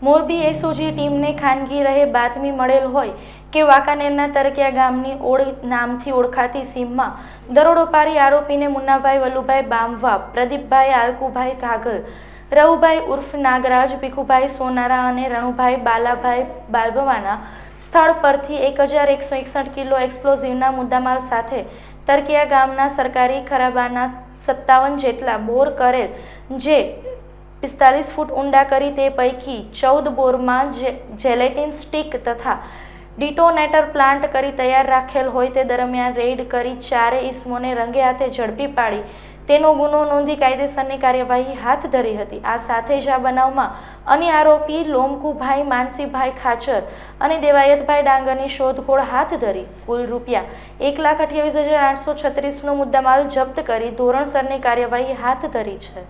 Morbi SOG ટીમને ખાનગી રહે બાતમી મળેલ હોય કે વાંકાનેરના તરકિયા ગામની ઓળ નામથી ઓળખાતી સીમમાં દરોડો પારી આરોપીને મુન્નાભાઈ વલ્લુભાઈ બામવા, પ્રદીપભાઈ આલકુભાઈ કાગલ, રવુભાઈ ઉર્ફ નાગરાજ, ભીખુભાઈ સોનારા અને રણુભાઈ બાલાભાઈ બાલભવાના સ્થળ પરથી એક હજાર એકસો એકસઠ કિલો એક્સપ્લોઝિવના મુદ્દામાલ સાથે તરકિયા ગામના સરકારી ખરાબાના સત્તાવન જેટલા બોર કરેલ, જે પિસ્તાલીસ ફૂટ ઊંડા કરી તે પૈકી ચૌદ બોરમાં જેલેટિન સ્ટીક તથા ડિટોનેટર પ્લાન્ટ કરી તૈયાર રાખેલ હોય તે દરમિયાન રેડ કરી ચારે ઈસમોને રંગે હાથે ઝડપી પાડી. તેનો ગુનો નોંધી કાયદેસરની કાર્યવાહી હાથ ધરી હતી. આ સાથે જ આ બનાવમાં અન્ય આરોપી લોમકુભાઈ, માનસીભાઈ ખાચર અને દેવાયતભાઈ ડાંગરની શોધખોળ હાથ ધરી. કુલ રૂપિયા એક લાખ અઠ્યાવીસ હજાર આઠસો છત્રીસનો મુદ્દામાલ જપ્ત કરી ધોરણસરની કાર્યવાહી હાથ ધરી છે.